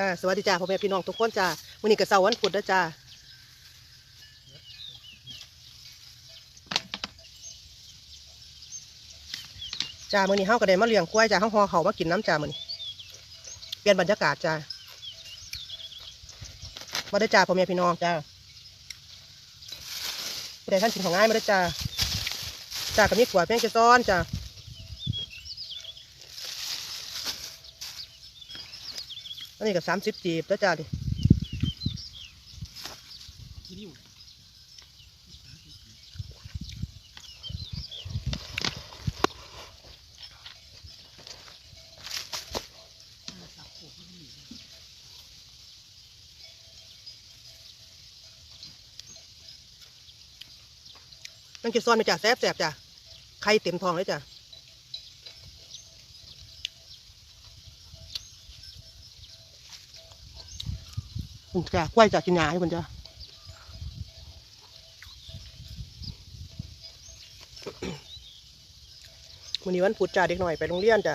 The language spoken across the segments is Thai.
จ้าสวัสดีจ้าพ่อแม่พี่น้องทุกคนจ้ามื้อนี้ก็เสาร์วันพุธนะจ้าจ้ามื้อนี้เฮาก็ได้มาเลี้ยงกล้วยจ้าเฮาฮอเขาวมากินน้ำจ้ามื้อนี้เปลี่ยนบรรยากาศจ้ามาได้จ้าพ่อแม่พี่น้องจ้าผู้ใดท่านกินของง่ายมาได้จ้าจ้าก็มีขวดแป้งจะซ้อนจ้า อันนี้ก็สามสิบจีบแล้วจ้าดิมันจะซ่อนไปจ้ะแซ่บแสบจ้ะไข่เต็มทองเลยจ้ะ จ้ากล้วยจากกินยาให้คุณจ้าวันนี้วันพุธจ้าเด็กหน่อยไปโรงเรียนจ้า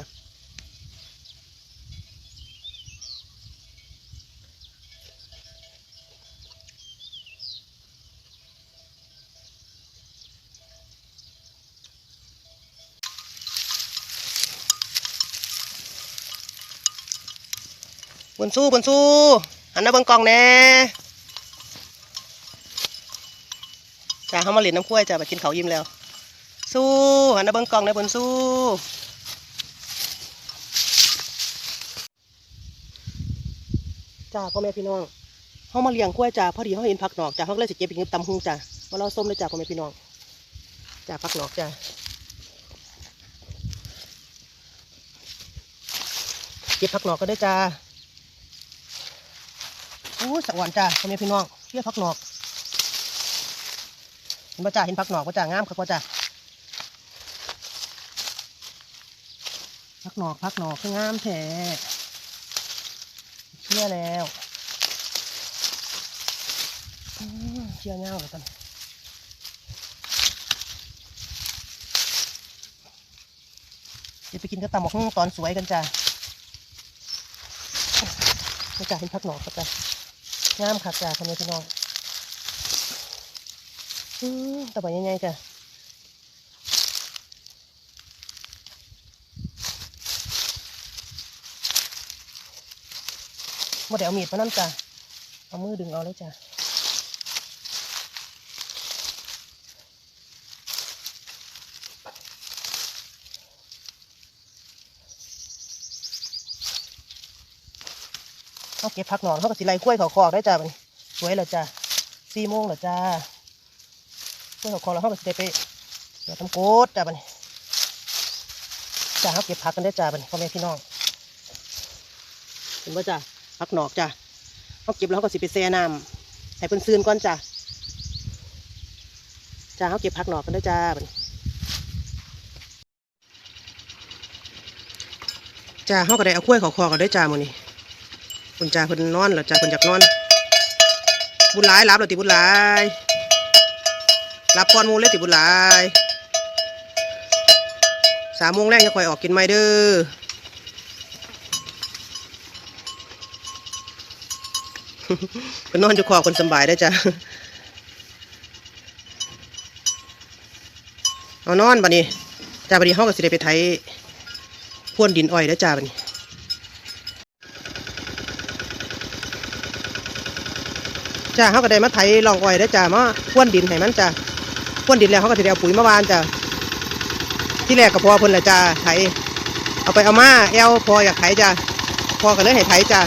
บนสู้บนสู้ หันหน้าเบิ่งกล้องแน่จ้าเขามาเล่นน้ำกล้วยจ้าไปกินเขายิ้มแล้ว สู้หันหน้าเบิ่งกล้องแน่บนสู้จ้าพ่อแม่พี่น้องเขามาเลี้ยงกล้วยจ้าพอดีเขาเห็นผักหนอกจ้าเขาเลยสิเก็บไปกินตำหุงจ้ามาเราส้มเลยจ้าพ่อแม่พี่น้องจ้าผักหนอกจ้าเก็บผักหนอกก็ได้จ้า อู้สวรรค์จ้าพ่อแม่พี่น้องเรียพักหนอกเห็นป่ะจ้าเห็นพักหนอกป่ะจ้างามครับป่ะจ้าพักหนอกพักหนอกคืองามแท้เชื่อแล้วเชื่อเงาเลยตอนเดี๋ยวไปกินกระตำหมกตอนสวยกันจ้าไม่จ้าเห็นพักหนอกป่ะจ้า งามค่ะจ้าคนนี้พี่น้องอืมตะบยังไงจ้ะบ่ได้เอามีดมานั่จ้ะเอามือดึงเอาเลยจ้ะ เขาเก็บผักหนอนเขาก็สิไล่กล้วยเขาคอกได้จ้ะมันสวยแล้วจ้ะสี่โมงแล้วจ้ากล้วยเขาคอกแล้วเขาก็สิได้ไปเดี๋ยวทำโกดจ้ะมันจ้าเขาเก็บผักกันได้จ้ะมันพ่อแม่พี่น้องเห็นป่จ้ะผักหนอกจ้ะเขาเก็บแล้วเขาก็สิไปแช่น้ำให้เพิ่นซื้นก่อนจ้ะจ้าเขาเก็บผักหนอกกันได้จ้าบันจ้าเขาก็ได้เอากล้วยเขาคอกกันได้จ้ามือนี้ คุณจ่าเพิ่นนอนเหรอจ่าเพิ่นอยากนอน บุญหลายรับเหรอติบุญหลายรับก่อนมูเลยติบุญหลายสามโมงแรกจะคอยออกกินไม่เด้อเพิ่นนอนอยู่คอคนสบายได้จ้ะเอานอนบัดนี้จ้าบัดนี้เฮาก็สิได้ไปไถพ่วนดินอ้อยได้จ้าบัดนี้ จ้าเขาก็ได้มาไถลองอ้อยได้จ้ามาพ่วนดินให้มันจ้าพ่วนดินแล้วเขาก็จะได้เอาปุ๋ยมาวานจ้าที่แรกก็พอเพิ่นละจ้าไถเอาไปเอามาแอลพออยากไถจ้าพอก็เลยให้ไถจ้า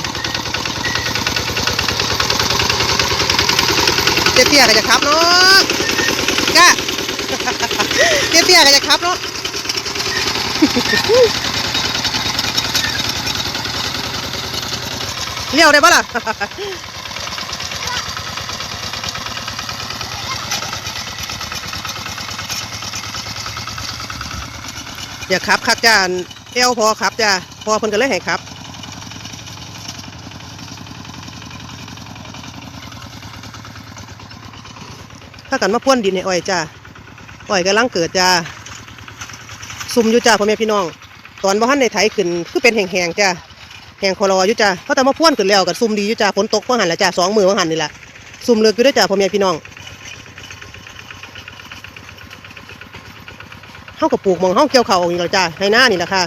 เตี้ยเตี้ยก็จะขับเนาะก้าเตี้ยเตี้ยก็จะขับเนาะเลี้ยวได้ปะล่ะ อย่าขับคักจ้าเอวพอขับจ้าพอเพิ่นก็เลยให้ขับถ้ากันมาพ่นดินให้อ้อยจ้าอ้อยกำลังเกิดจ้าซุ่มอยู่จ้าพ่อแม่พี่น้อง ตอนบ่ทันในไถขึ้นคือเป็นแห้งๆจ้าแหงคอรออยู่จ้าเพราะแต่มาพ่นขึ้นแล้วกับซุ่มดีอยู่จ้าฝนตกว่าหันละจ้าสองมือว่าหันนี่แหละซุ่มเลือกอยู่ด้วยจ้าพ่อแม่พี่น้อง เฮากับปลูกมองเฮาเกี่ยวเขาอีกแล้วจ้าให้หน้านี่แหละค่ะ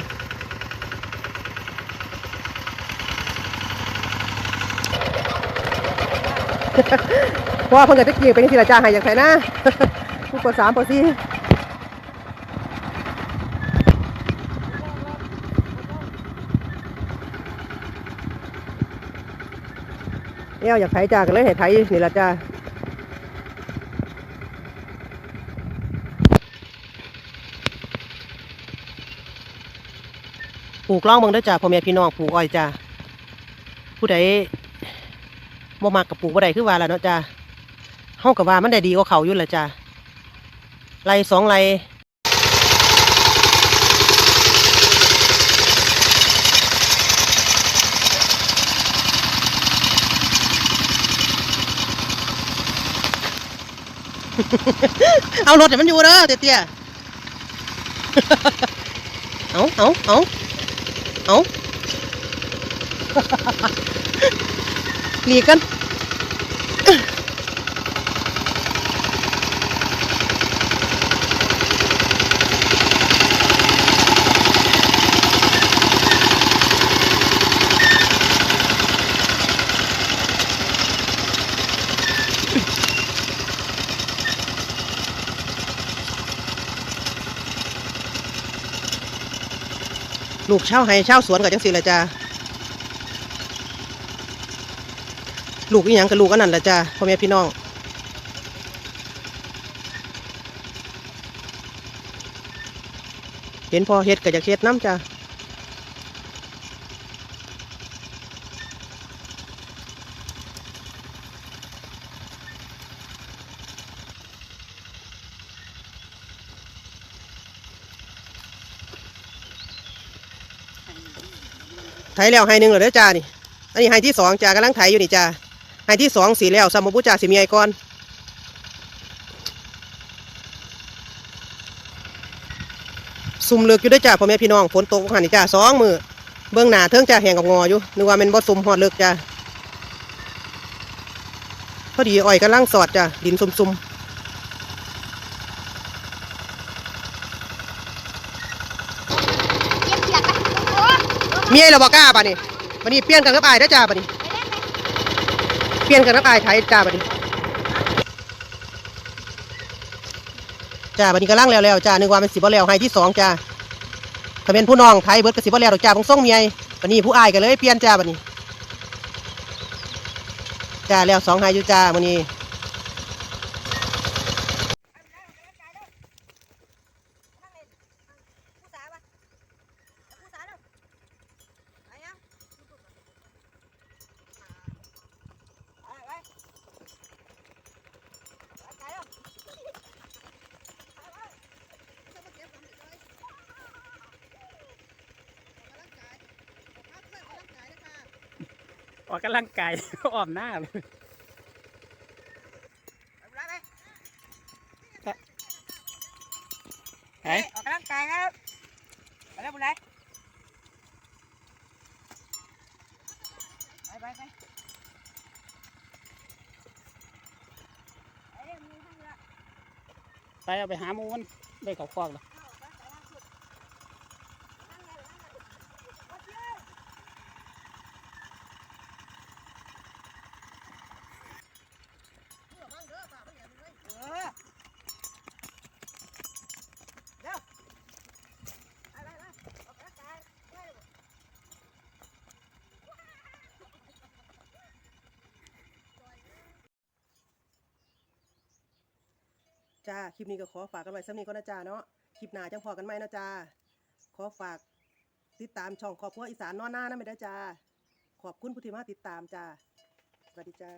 เพราะว่าเพิ่นก็ตะกี้เป็นที่ละจ้าให้อย่างไรนะผู้ปสามปสี่เอ้วอยากไถจ้าก็เลยให้ไถนี่ละจ้า ปลูกล่องเบิ่งเด้อจ้าพ่อแม่พี่น้องปลูกอ้อยจ้าผู้ใดบ่มักกับปลูกบ่ได้คือว่าล่ะเนาะจ้าเฮาก็ว่ามันได้ดีกว่าเขาอยู่ล่ะจ้าไรสองไรเอารถให้มันอยู่เด้อเตี้ยๆเอาเอาเอา เอาหลีกกัน ลูกเช่าให้เช่าสวนกับจังสิละจ้าลูกอีหยังกับลูกอันนั้นละจ้าพ่อแม่พี่น้อง เห็นพอเฮ็ดกับจะเฮ็ดน้ำจ้า แล้วให้หนึ่งเหรอเด้อจ้านี่ อันนี้ให้ที่สองจ้ากำลังไถอยู่นี่จ้าให้ที่สองสีแล้วสมบูจ้าสิมีไอก่อนซุ่มเลือกอยู่ด้วยจ้าพ่อแม่พี่น้องฝนตกหันนี่จ้าสองมือเบื้องหน้าเทิงจ้าแหงกับงออยู่นึกว่าแมันบ่ซุ่มหอดเลือกจ้าพอดีอ้อยกำลังสอดจ้าดินซุ่มๆ มีไอ้เราบอกกล้าป่ะนี่วันนี้เปลี่ยนกันกับอายเด้จ้าป่ะนี่เปลี่ยนกันกับอายไทยจ้าป่ะนี่จ้าบัดนี้กำลังแล้วแล้วจ้านึกว่ามันสิบ่แล้วให้ที่สองจ้าถ้าเป็นผู้น้องไทยเบิดก็สิบ่แล้วดอกจ้าของส่งเมียบัดนี้ผู้อายก็เลยเปลี่ยนจ้าบัดนี้จ้าแล้วสองให้อยู่จ้ามื้อนี้ ออกกำลังกายอ้อมหน้าเลยไหนออกกำลังกายครับไปแล้วบุญไรไปไปไปไปเอ้ยมือข้างละไปเอาไปหาหมูมันได้เขาคอกแล้ว เออเร็วไปไปไปออกกำลังกายไป จ้า คลิปนี้ก็ขอฝากกันไว้สักนี้ก็นะจ้าเนาะ คลิปหน้าจังพอกันไหมนะจ้า ขอฝากติดตามช่องครอบครัวอีสานนอนหน้านะไม่ได้จ้า ขอบคุณผู้ที่มาติดตามจ้า สวัสดีจ้า